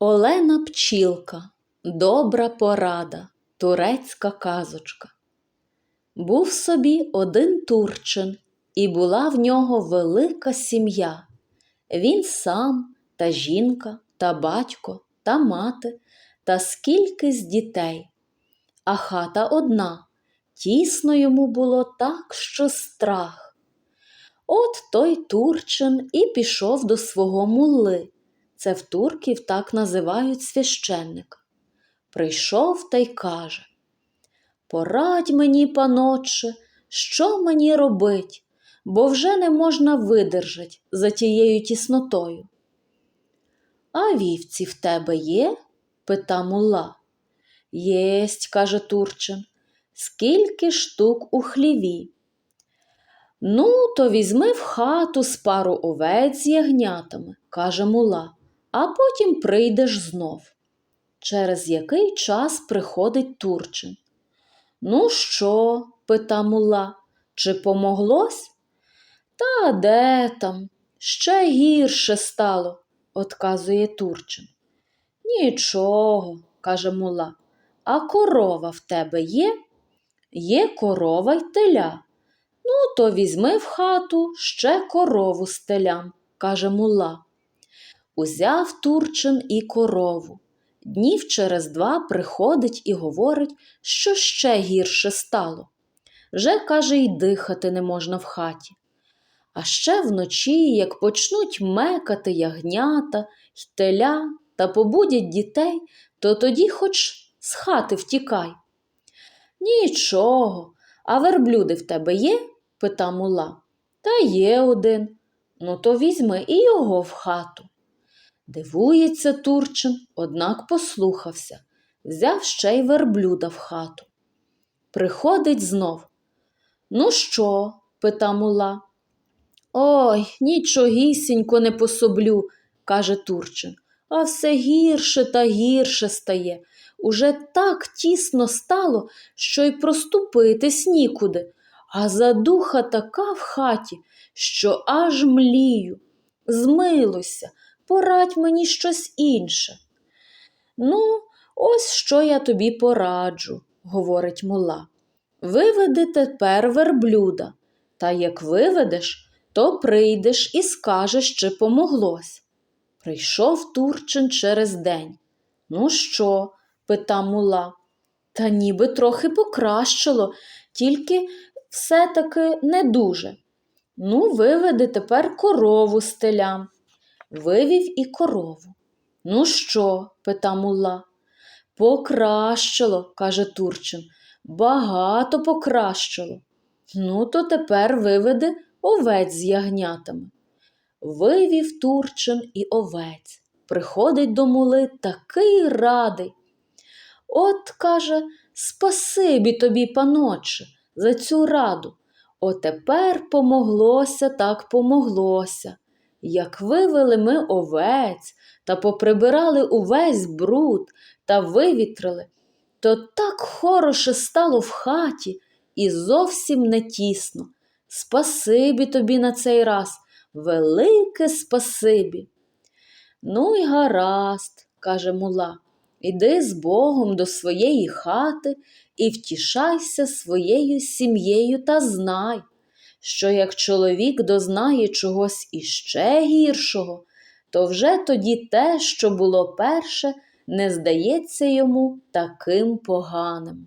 Олена Пчілка, добра порада, турецька казочка. Був собі один турчин, і була в нього велика сім'я. Він сам, та жінка, та батько, та мати, та скількись дітей. А хата одна, тісно йому було так, що страх. От той турчин і пішов до свого мулли. Це в турків так називають священника. Прийшов та й каже Порадь мені, панотче, що мені робить, бо вже не можна видержать за тією тіснотою. А вівці в тебе є? пита мула. Єсть, каже Турчин, скільки штук у хліві. Ну, то візьми в хату з пару овець з ягнятами, каже мула, а потім прийдеш знов. Через який час приходить Турчин. Ну що? пита мула, чи помоглось? Та де там? Ще гірше стало, отказує Турчин. Нічого, каже мула, а корова в тебе є? Є корова й теля. Ну, то візьми в хату ще корову з телям, каже мула. Узяв Турчин і корову. Днів через два приходить і говорить, що ще гірше стало. Вже, каже, й дихати не можна в хаті. А ще вночі, як почнуть мекати ягнята й теля та побудять дітей, то тоді хоч з хати втікай. Нічого, а верблюди в тебе є? пита мула. Та є один. Ну, то візьми і його в хату. Дивується Турчин, однак послухався, взяв ще й верблюда в хату. Приходить знов. Ну що? пита мула. Ой, нічогісінько не пособлю, каже Турчин, а все гірше та гірше стає. Уже так тісно стало, що й проступитись нікуди, а задуха така в хаті, що аж млію. Змилуйся, порадь мені щось інше. Ну, ось що я тобі пораджу, говорить мула. Виведи тепер верблюда, та як виведеш, то прийдеш і скажеш, чи помоглось. Прийшов Турчин через день. Ну що? пита мула. Та ніби трохи покращило, тільки все-таки не дуже. Ну, виведи тепер корову з телям. Вивів і корову. Ну що? пита мула. Покращило, каже Турчин. Багато покращило. Ну, то тепер виведи овець з ягнятами. Вивів Турчин і овець. Приходить до мули такий радий. От, каже, спасибі тобі, паноче, за цю раду. Отепер помоглося, так помоглося. Як вивели ми овець та поприбирали увесь бруд та вивітрили, то так хороше стало в хаті і зовсім не тісно. Спасибі тобі на цей раз, велике спасибі. Ну й гаразд, каже мула, іди з Богом до своєї хати і втішайся своєю сім'єю та знай, що як чоловік дознає чогось іще гіршого, то вже тоді те, що було перше, не здається йому таким поганим.